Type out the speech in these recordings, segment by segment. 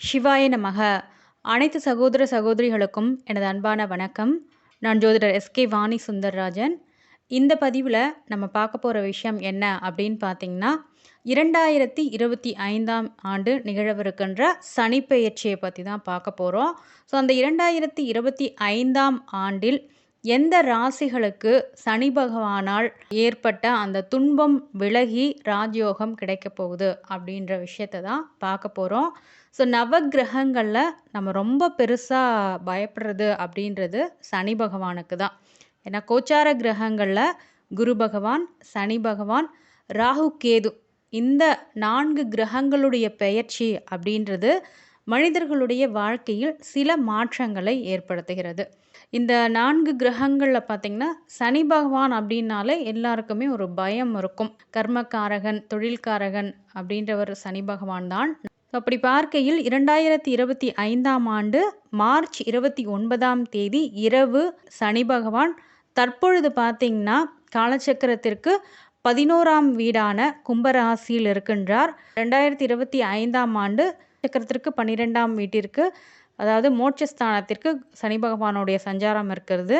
சிவாய நமக. அனைத்து சகோதர சகோதரிகளுக்கும் எனது அன்பான வணக்கம். நான் ஜோதிடர் எஸ்கே வாணி சுந்தர்ராஜன். இந்த பதிவில் நம்ம பார்க்க போகிற விஷயம் என்ன அப்படின்னு பார்த்தீங்கன்னா இரண்டாயிரத்தி இருபத்தி ஐந்தாம் ஆண்டு நிகழவிருக்கின்ற சனிப்பெயர்ச்சியை பற்றி தான் பார்க்க போகிறோம் ஸோ அந்த இரண்டாயிரத்தி இருபத்தி ஐந்தாம் ஆண்டில் எந்த ராசிகளுக்கு சனி பகவானால் ஏற்பட்ட அந்த துன்பம் விலகி ராஜயோகம் கிடைக்க போகுது அப்படின்ற விஷயத்தை தான் பார்க்க போகிறோம் ஸோ நவகிரகங்களில் நம்ம ரொம்ப பெருசாக பயப்படுறது அப்படின்றது சனி பகவானுக்கு தான். ஏன்னா கோச்சார கிரகங்களில் குரு பகவான் சனி பகவான் ராகு கேது இந்த நான்கு கிரகங்களுடைய பெயர்ச்சி அப்படின்றது மனிதர்களுடைய வாழ்க்கையில் சில மாற்றங்களை ஏற்படுத்துகிறது. இந்த நான்கு கிரகங்களில் பார்த்திங்கன்னா சனி பகவான் அப்படின்னாலே எல்லாருக்குமே ஒரு பயம் இருக்கும். கர்மக்காரகன் தொழில்காரகன் அப்படின்றவர் சனி பகவான் தான். அப்படி பார்க்கையில் இரண்டாயிரத்தி இருபத்தி ஐந்தாம் ஆண்டு மார்ச் இருபத்தி ஒன்பதாம் தேதி இரவு சனி பகவான் தற்பொழுது பார்த்திங்கன்னா காலச்சக்கரத்திற்கு பதினோராம் வீடான கும்பராசியில் இருக்கின்றார். ரெண்டாயிரத்தி இருபத்தி ஐந்தாம் ஆண்டு சக்கரத்திற்கு பன்னிரெண்டாம் வீட்டிற்கு அதாவது மோட்சஸ்தானத்திற்கு சனி பகவானுடைய சஞ்சாரம் இருக்கிறது.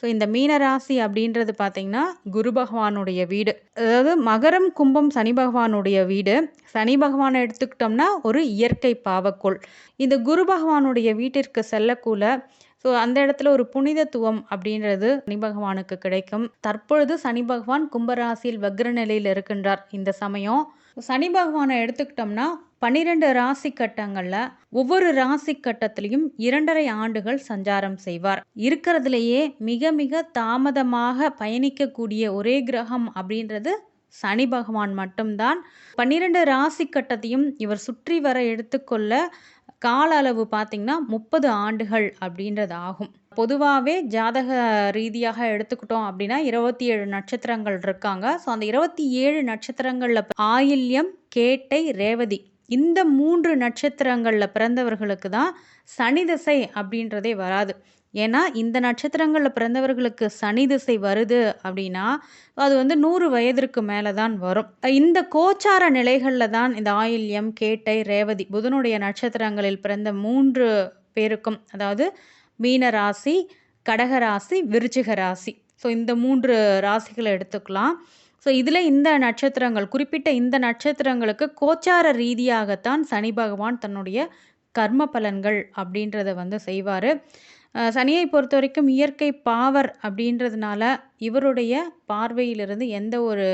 ஸோ இந்த மீனராசி அப்படின்றது பார்த்திங்கன்னா குரு பகவானுடைய வீடு. அதாவது மகரம் கும்பம் சனி பகவானுடைய வீடு. சனி பகவானை எடுத்துக்கிட்டோம்னா ஒரு இயற்கை பாவக்கோள். இந்த குரு பகவானுடைய வீட்டிற்கு செல்லக்குள்ள ஸோ அந்த இடத்துல ஒரு புனிதத்துவம் அப்படின்றது சனி பகவானுக்கு கிடைக்கும். தற்பொழுது சனி பகவான் கும்பராசியில் வக்ர நிலையில் இருக்கின்றார். இந்த சமயம் சனி பகவானை எடுத்துக்கிட்டோம்னா பன்னிரெண்டு ராசி கட்டங்களில் ஒவ்வொரு ராசி கட்டத்திலையும் இரண்டரை ஆண்டுகள் சஞ்சாரம் செய்வார். இருக்கிறதுலையே மிக மிக தாமதமாக பயணிக்கக்கூடிய ஒரே கிரகம் அப்படின்றது சனி பகவான் மட்டும்தான். பன்னிரெண்டு ராசி கட்டத்தையும் இவர் சுற்றி வர எடுத்துக்கொள்ள கால அளவு பார்த்திங்கன்னா முப்பது ஆண்டுகள் அப்படின்றது ஆகும் பொதுவாகவே ஜாதக ரீதியாக எடுத்துக்கிட்டோம் அப்படின்னா இருபத்தி ஏழு நட்சத்திரங்கள் இருக்காங்க. ஸோ அந்த இருபத்தி ஏழு நட்சத்திரங்களில் ஆயில்யம் கேட்டை ரேவதி இந்த மூன்று நட்சத்திரங்களில் பிறந்தவர்களுக்கு தான் சனி திசை அப்படின்றதே வராது. ஏன்னா இந்த நட்சத்திரங்களில் பிறந்தவர்களுக்கு சனி திசை வருது அப்படின்னா அது வந்து நூறு வயதிற்கு மேலே தான் வரும். இந்த கோச்சார நிலைகளில் தான் இந்த ஆயில்யம் கேட்டை ரேவதி புதனுடைய நட்சத்திரங்களில் பிறந்த மூன்று பேருக்கும் அதாவது மீன ராசி கடகராசி விருச்சிக ராசி. ஸோ இந்த மூன்று ராசிகளை எடுத்துக்கலாம். ஸோ இதில் இந்த நட்சத்திரங்கள் குறிப்பிட்ட இந்த நட்சத்திரங்களுக்கு கோச்சார ரீதியாகத்தான் சனி பகவான் தன்னுடைய கர்ம பலன்கள் அப்படின்றத வந்து செய்வார். சனியை பொறுத்த வரைக்கும் இயற்கை பாவர் அப்படின்றதுனால இவருடைய பார்வையிலிருந்து எந்த ஒரு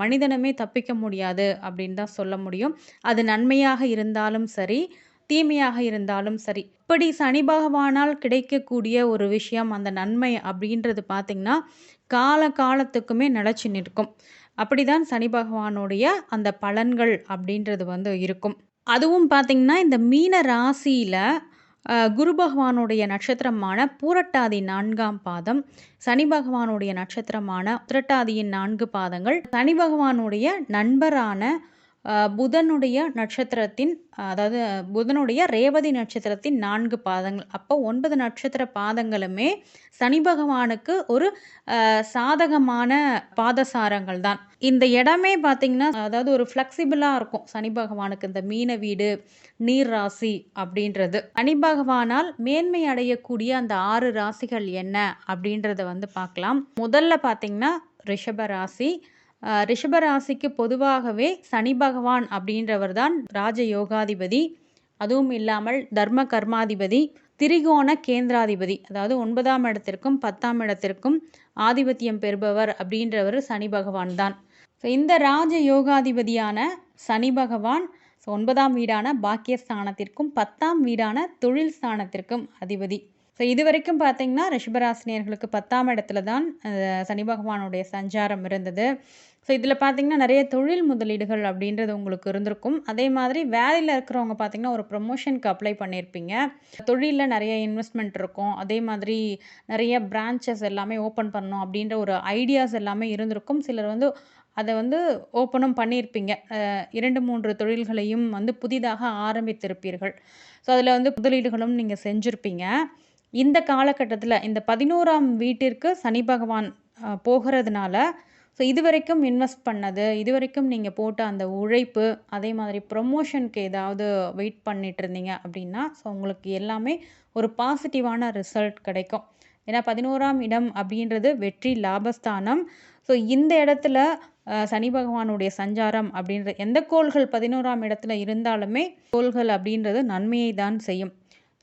மனிதனுமே தப்பிக்க முடியாது அப்படின்னு தான் சொல்ல முடியும். அது நன்மையாக இருந்தாலும் சரி தீமையாக இருந்தாலும் சரி. இப்படி சனி பகவானால் கிடைக்கக்கூடிய ஒரு விஷயம் அந்த நன்மை அப்படின்றது பார்த்திங்கன்னா கால காலத்துக்குமே நிலச்சி நிற்கும். அப்படிதான் சனி பகவானுடைய அந்த பலன்கள் அப்படின்றது வந்து இருக்கும். அதுவும் பார்த்திங்கன்னா இந்த மீன ராசியில் குரு பகவானுடைய நட்சத்திரமான பூரட்டாதி நான்காம் பாதம் சனி பகவானுடைய நட்சத்திரமான உத்திரட்டாதியின் நான்கு பாதங்கள் சனி பகவானுடைய நண்பரான புதனுடைய நட்சத்திரத்தின் அதாவது புதனுடைய ரேவதி நட்சத்திரத்தின் நான்கு பாதங்கள். அப்போ ஒன்பது நட்சத்திர பாதங்களுமே சனி பகவானுக்கு ஒரு சாதகமான பாதசாரங்கள் தான். இந்த இடமே பார்த்திங்கன்னா அதாவது ஒரு ஃப்ளெக்சிபிளாக இருக்கும். சனி பகவானுக்கு இந்த மீன வீடு நீர் ராசி அப்படின்றது. சனி பகவானால் மேன்மை அடையக்கூடிய அந்த ஆறு ராசிகள் என்ன அப்படின்றத வந்து பார்க்கலாம். முதல்ல பார்த்திங்கன்னா ரிஷப ராசி ரிஷபராசிக்கு பொதுவாகவே சனி பகவான் அப்படின்றவர் தான் ராஜ யோகாதிபதி அதுவும் இல்லாமல் தர்ம கர்மாதிபதி திரிகோண கேந்திராதிபதி அதாவது ஒன்பதாம் இடத்திற்கும் பத்தாம் இடத்திற்கும் ஆதிபத்தியம் பெறுபவர் அப்படின்றவர் சனி பகவான் தான். ஸோ இந்த ராஜ யோகாதிபதியான சனி பகவான் ஸோ ஒன்பதாம் வீடான பாக்கியஸ்தானத்திற்கும் பத்தாம் வீடான தொழில் ஸ்தானத்திற்கும் அதிபதி. ஸோ இது வரைக்கும் பார்த்தீங்கன்னா ரிஷபராசினியர்களுக்கு பத்தாம் இடத்துல தான் சனி பகவானுடைய சஞ்சாரம் இருந்தது. ஸோ இதில் பார்த்தீங்கன்னா நிறைய தொழில் முதலீடுகள் அப்படின்றது உங்களுக்கு இருந்திருக்கும். அதே மாதிரி வேலையில் இருக்கிறவங்க பார்த்தீங்கன்னா ஒரு ப்ரொமோஷனுக்கு அப்ளை பண்ணியிருப்பீங்க தொழிலில் நிறைய இன்வெஸ்ட்மெண்ட் இருக்கும். அதே மாதிரி நிறைய பிரான்ச்சஸ் எல்லாமே ஓப்பன் பண்ணணும் அப்படின்ற ஒரு ஐடியாஸ் எல்லாமே இருந்திருக்கும். சிலர் வந்து அதை வந்து ஓப்பனும் பண்ணியிருப்பீங்க இரண்டு மூன்று தொழில்களையும் வந்து புதிதாக ஆரம்பித்திருப்பீர்கள். ஸோ அதில் வந்து முதலீடுகளும் நீங்கள் செஞ்சுருப்பீங்க. இந்த காலகட்டத்தில் இந்த பதினோராம் வீட்டிற்கு சனி பகவான் போகிறதுனால ஸோ இதுவரைக்கும் இன்வெஸ்ட் பண்ணது இதுவரைக்கும் நீங்கள் போட்ட அந்த உழைப்பு அதே மாதிரி ப்ரொமோஷனுக்கு ஏதாவது வெயிட் பண்ணிட்டு இருந்தீங்க அப்படின்னா ஸோ உங்களுக்கு எல்லாமே ஒரு பாசிட்டிவான ரிசல்ட் கிடைக்கும். ஏன்னா பதினோராம் இடம் அப்படின்றது வெற்றி லாபஸ்தானம். ஸோ இந்த இடத்துல சனி பகவானுடைய சஞ்சாரம் அப்படின்ற எந்த கோள்கள் பதினோராம் இடத்துல இருந்தாலுமே கோள்கள் அப்படின்றது நன்மையை தான் செய்யும்.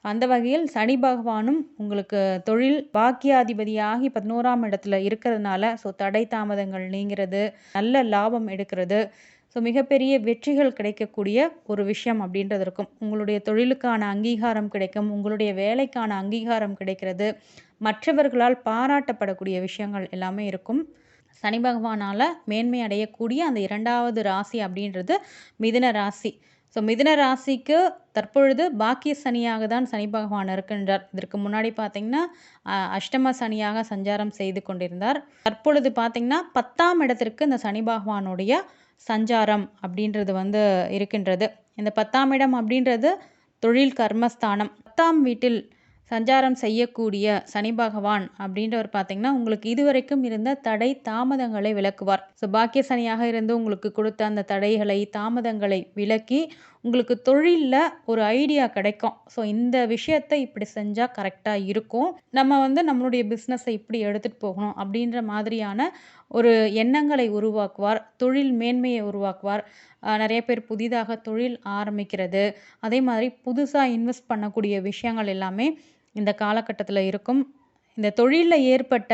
அந்த வகையில் சனி பகவானும் உங்களுக்கு தொழில் பாக்கியாதிபதியாகி பதினோராம் இடத்துல இருக்கிறதுனால ஸோ தடை தாமதங்கள் நீங்கிறது நல்ல லாபம் எடுக்கிறது. ஸோ மிகப்பெரிய வெற்றிகள் கிடைக்கக்கூடிய ஒரு விஷயம் அப்படின்றது இருக்கும். உங்களுடைய தொழிலுக்கான அங்கீகாரம் கிடைக்கும் உங்களுடைய வேலைக்கான அங்கீகாரம் கிடைக்கிறது. மற்றவர்களால் பாராட்டப்படக்கூடிய விஷயங்கள் எல்லாமே இருக்கும். சனி பகவானால் மேன்மை அடையக்கூடிய அந்த இரண்டாவது ராசி அப்படின்றது மிதுன ராசி. ஸோ மிதுன ராசிக்கு தற்பொழுது பாக்கிய சனியாக தான் சனி பகவான் இருக்கின்றார். இதற்கு முன்னாடி பார்த்தீங்கன்னா அஷ்டம சனியாக சஞ்சாரம் செய்து கொண்டிருந்தார். தற்பொழுது பார்த்தீங்கன்னா பத்தாம் இடத்திற்கு இந்த சனி பகவானுடைய சஞ்சாரம் அப்படின்றது வந்து இருக்கின்றது. இந்த பத்தாம் இடம் அப்படின்றது தொழில் கர்மஸ்தானம். பத்தாம் வீட்டில் சஞ்சாரம் செய்யக்கூடிய சனி பகவான் அப்படின்றவர் பார்த்தீங்கன்னா உங்களுக்கு இதுவரைக்கும் இருந்த தடை தாமதங்களை விளக்குவார். ஸோ பாக்கிய சனியாக இருந்து உங்களுக்கு கொடுத்த அந்த தடைகளை தாமதங்களை விலக்கி உங்களுக்கு தொழிலில் ஒரு ஐடியா கிடைக்கும். ஸோ இந்த விஷயத்தை இப்படி செஞ்சால் கரெக்டாக இருக்கும். நம்ம வந்து நம்மளுடைய பிஸ்னஸை இப்படி எடுத்துகிட்டு போகணும் அப்படின்ற மாதிரியான ஒரு எண்ணங்களை உருவாக்குவார். தொழில் மேன்மையை உருவாக்குவார். நிறைய பேர் புதிதாக தொழில் ஆரம்பிக்கிறது. அதே மாதிரி புதுசாக இன்வெஸ்ட் பண்ணக்கூடிய விஷயங்கள் எல்லாமே இந்த காலகட்டத்தில் இருக்கும். இந்த தொழிலில் ஏற்பட்ட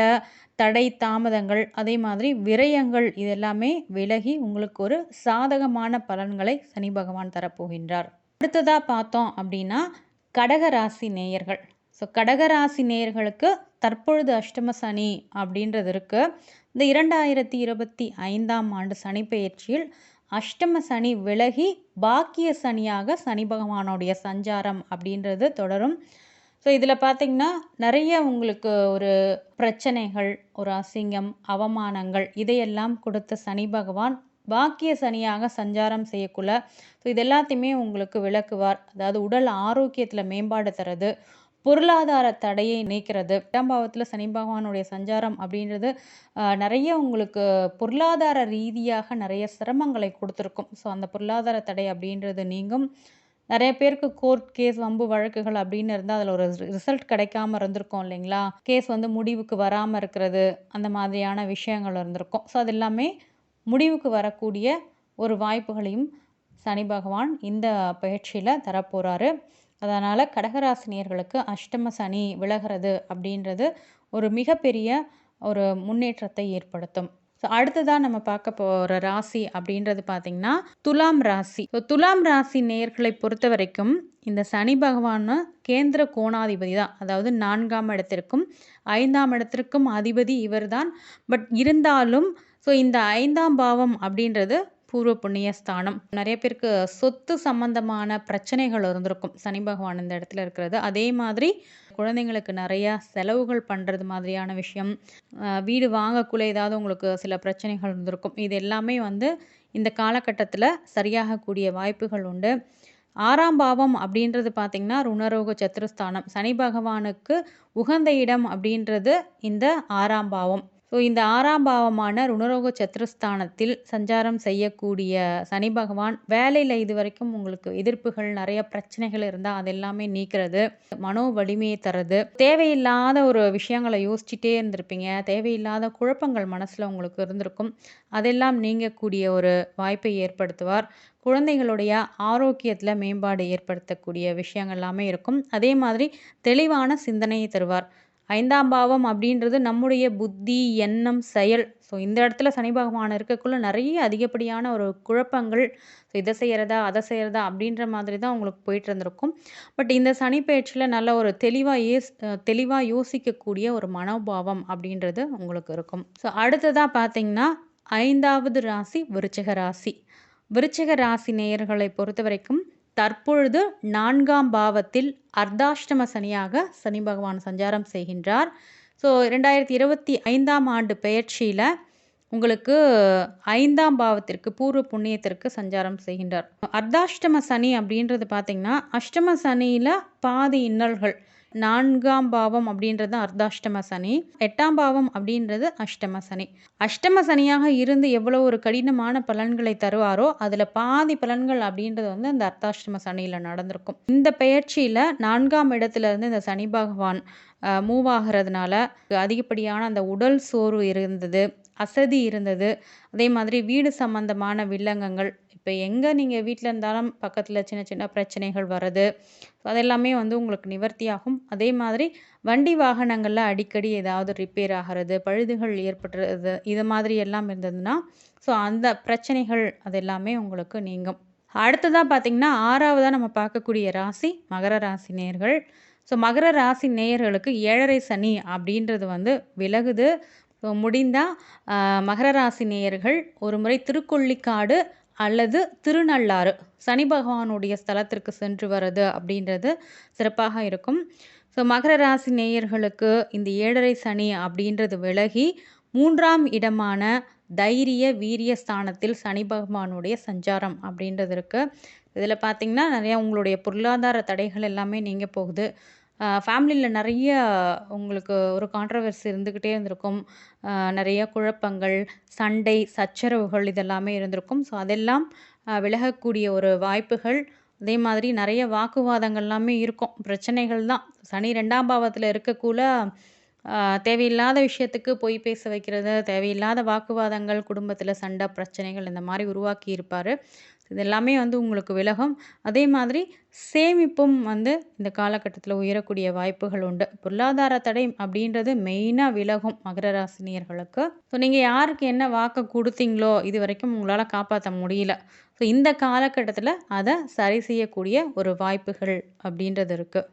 தடை தாமதங்கள் அதே மாதிரி விரயங்கள் இதெல்லாமே விலகி உங்களுக்கு ஒரு சாதகமான பலன்களை சனி பகவான் தரப்போகின்றார். அடுத்ததாக பார்த்தோம் அப்படின்னா கடகராசி நேயர்கள். ஸோ கடகராசி நேயர்களுக்கு தற்பொழுது அஷ்டம சனி அப்படின்றது இருக்குது இந்த இரண்டாயிரத்தி இருபத்தி ஐந்தாம் ஆண்டு சனிப்பெயர்ச்சியில் அஷ்டம சனி விலகி பாக்கிய சனியாக சனி பகவானுடைய சஞ்சாரம் அப்படின்றது தொடரும். ஸோ இதில் பார்த்தீங்கன்னா நிறைய உங்களுக்கு ஒரு பிரச்சனைகள் ஒரு அசிங்கம் அவமானங்கள் இதையெல்லாம் கொடுத்த சனி பகவான் பாக்கிய சனியாக சஞ்சாரம் செய்யக்குள்ள. ஸோ இது எல்லாத்தையுமே உங்களுக்கு விளக்குவார். அதாவது உடல் ஆரோக்கியத்தில் மேம்பாடு தரது. பொருளாதார தடையை நீக்கிறது. எட்டாம் பாவத்தில் சனி பகவானுடைய சஞ்சாரம் அப்படின்றது நிறைய உங்களுக்கு பொருளாதார ரீதியாக நிறைய சிரமங்களை கொடுத்துருக்கும். ஸோ அந்த பொருளாதார தடை அப்படின்றது நீங்கும். நிறைய பேருக்கு கோர்ட் கேஸ் வம்பு வழக்குகள் அப்படின்னு இருந்தால் அதில் ஒரு ரிசல்ட் கிடைக்காம இருந்திருக்கும் இல்லைங்களா? கேஸ் வந்து முடிவுக்கு வராமல் இருக்கிறது அந்த மாதிரியான விஷயங்கள் இருந்திருக்கும். ஸோ அது எல்லாமே முடிவுக்கு வரக்கூடிய ஒரு வாய்ப்புகளையும் சனி பகவான் இந்த பயிற்சியில் தரப்போகிறாரு அதனால் கடகராசினியர்களுக்கு அஷ்டம சனி விலகிறது அப்படின்றது ஒரு மிகப்பெரிய ஒரு முன்னேற்றத்தை ஏற்படுத்தும். ஸோ அடுத்ததாக நம்ம பார்க்க போகிற ராசி அப்படின்றது பார்த்திங்கன்னா துலாம் ராசி. ஸோ துலாம் ராசி நேர்களை பொறுத்த வரைக்கும் இந்த சனி பகவான் கேந்திர கோணாதிபதி தான். அதாவது நான்காம் இடத்திற்கும் ஐந்தாம் இடத்திற்கும் அதிபதி இவர்தான். பட் இருந்தாலும் ஸோ இந்த ஐந்தாம் பாவம் அப்படின்றது பூர்வ புண்ணிய ஸ்தானம். நிறைய பேருக்கு சொத்து சம்பந்தமான பிரச்சனைகள் இருந்திருக்கும். சனி பகவான் இந்த இடத்துல இருக்கிறது. அதே மாதிரி குழந்தைங்களுக்கு நிறையா செலவுகள் பண்ணுறது மாதிரியான விஷயம். வீடு வாங்கக்குள்ளே ஏதாவது உங்களுக்கு சில பிரச்சனைகள் இருந்திருக்கும். இது எல்லாமே வந்து இந்த காலகட்டத்தில் சரியாகக்கூடிய வாய்ப்புகள் உண்டு. ஆறாம் பாவம் அப்படின்றது பார்த்திங்கன்னா ருணரோக சத்துருஸ்தானம் சனி பகவானுக்கு உகந்த இடம் அப்படின்றது இந்த ஆறாம் பாவம். ஸோ இந்த ஆறாம் பாவமான ருணரோக சத்துருஸ்தானத்தில் சஞ்சாரம் செய்யக்கூடிய சனி பகவான் வேலையில் இது வரைக்கும் உங்களுக்கு எதிர்ப்புகள் நிறைய பிரச்சனைகள் இருந்தால் அதெல்லாமே நீக்கிறது மனோ வலிமையை தர்றது. தேவையில்லாத ஒரு விஷயங்களை யோசிச்சுட்டே இருந்திருப்பீங்க. தேவையில்லாத குழப்பங்கள் மனசில் உங்களுக்கு இருந்திருக்கும். அதெல்லாம் நீங்கக்கூடிய ஒரு வாய்ப்பை ஏற்படுத்துவார். குழந்தைகளுடைய ஆரோக்கியத்தில் மேம்பாடு ஏற்படுத்தக்கூடிய விஷயங்கள் எல்லாமே இருக்கும். அதே மாதிரி தெளிவான சிந்தனையை தருவார். ஐந்தாம் பாவம் அப்படின்றது நம்முடைய புத்தி எண்ணம் செயல். ஸோ இந்த இடத்துல சனி பகவான் இருக்கக்குள்ள நிறைய அதிகப்படியான ஒரு குழப்பங்கள். ஸோ இதை செய்கிறதா அதை செய்கிறதா அப்படின்ற மாதிரி தான் உங்களுக்கு போயிட்டு இருந்திருக்கும். பட் இந்த சனி பயிற்சியில் நல்ல ஒரு தெளிவாக ஏஸ் தெளிவாக யோசிக்கக்கூடிய ஒரு மனோபாவம் அப்படின்றது உங்களுக்கு இருக்கும். ஸோ அடுத்ததாக பார்த்தீங்கன்னா ஐந்தாவது ராசி விருச்சிக ராசி. விருச்சிக ராசி நேயர்களை பொறுத்த வரைக்கும் தற்பொழுது நான்காம் பாவத்தில் அர்த்தாஷ்டம சனியாக சனி பகவான் சஞ்சாரம் செய்கின்றார். ஸோ ரெண்டாயிரத்தி இருபத்தி ஐந்தாம் ஆண்டு பெயர்ச்சியில் உங்களுக்கு ஐந்தாம் பாவத்திற்கு பூர்வ புண்ணியத்திற்கு சஞ்சாரம் செய்கின்றார். அர்த்தாஷ்டம சனி அப்படின்றது பார்த்தீங்கன்னா அஷ்டம சனியில் பாதி இன்னல்கள் நான்காம் பாவம் அப்படின்றது அர்த்தாஷ்டம சனி எட்டாம் பாவம் அப்படின்றது அஷ்டம சனி. அஷ்டம சனியாக இருந்து எவ்வளோ ஒரு கடினமான பலன்களை தருவாரோ அதில் பாதி பலன்கள் அப்படின்றது வந்து அந்த அர்த்தாஷ்டம சனியில் நடந்திருக்கும். இந்த பெயர்ச்சியில் நான்காம் இடத்துல இருந்து இந்த சனி பகவான் மூவ் ஆகிறதுனால அதிகப்படியான அந்த உடல் சோர்வு இருந்தது அசதி இருந்தது. அதே மாதிரி வீடு சம்மந்தமான வில்லங்கங்கள் இப்போ எங்கே நீங்கள் வீட்டில் இருந்தாலும் பக்கத்தில் சின்ன சின்ன பிரச்சனைகள் வர்றது அதெல்லாமே வந்து உங்களுக்கு நிவர்த்தியாகும். அதே மாதிரி வண்டி வாகனங்களில் அடிக்கடி ஏதாவது ரிப்பேர் ஆகிறது பழுதுகள் ஏற்படுறது இது மாதிரி எல்லாம் இருந்ததுன்னா ஸோ அந்த பிரச்சனைகள் அது எல்லாமே உங்களுக்கு நீங்கும். அடுத்ததாக பார்த்திங்கன்னா ஆறாவதாக நம்ம பார்க்கக்கூடிய ராசி மகர ராசி நேர்கள். ஸோ மகர ராசி நேயர்களுக்கு ஏழரை சனி அப்படின்றது வந்து விலகுது. ஸோ முடிந்தால் மகர ராசி நேயர்கள் ஒரு முறை திருக்கொள்ளிக்காடு அல்லது திருநள்ளாறு. சனி பகவானுடைய ஸ்தலத்திற்கு சென்று வர்றது அப்படின்றது சிறப்பாக இருக்கும். ஸோ மகர ராசி நேயர்களுக்கு இந்த ஏழரை சனி அப்படின்றது விலகி மூன்றாம் இடமான தைரிய வீரிய ஸ்தானத்தில் சனி பகவானுடைய சஞ்சாரம் அப்படின்றது இருக்குது இதில் பார்த்திங்கன்னா நிறையா உங்களுடைய பொருளாதார தடைகள் எல்லாமே நீங்கள் போகுது. ஃபேமிலியில் நிறைய உங்களுக்கு ஒரு கான்ட்ரவர்சி இருந்துக்கிட்டே இருந்திருக்கும். நிறைய குழப்பங்கள் சண்டை சச்சரவுகள் இதெல்லாமே இருந்திருக்கும். ஸோ அதெல்லாம் விலகக்கூடிய ஒரு வாய்ப்புகள். அதே மாதிரி நிறைய வாக்குவாதங்கள்லாமே இருக்கும். பிரச்சனைகள் தான். சனி ரெண்டாம் பாவத்தில் இருக்கக்குள்ள தேவையில்லாத விஷயத்துக்கு பொய் பேச வைக்கிறது தேவையில்லாத வாக்குவாதங்கள் குடும்பத்தில் சண்டை பிரச்சனைகள் இந்த மாதிரி உருவாக்கி இருப்பார். இது எல்லாமே வந்து உங்களுக்கு விலகும். அதே மாதிரி சேமிப்பும் வந்து இந்த காலகட்டத்தில் உயரக்கூடிய வாய்ப்புகள் உண்டு. பொருளாதார தடை அப்படின்றது மெயினாக விலகும் மகர ராசினியர்களுக்கு. ஸோ நீங்கள் யாருக்கு என்ன வாக்கு கொடுத்தீங்களோ இது வரைக்கும் உங்களால் காப்பாற்ற முடியல. ஸோ இந்த காலகட்டத்தில் அதை சரி செய்யக்கூடிய ஒரு வாய்ப்புகள் அப்படின்றது இருக்குது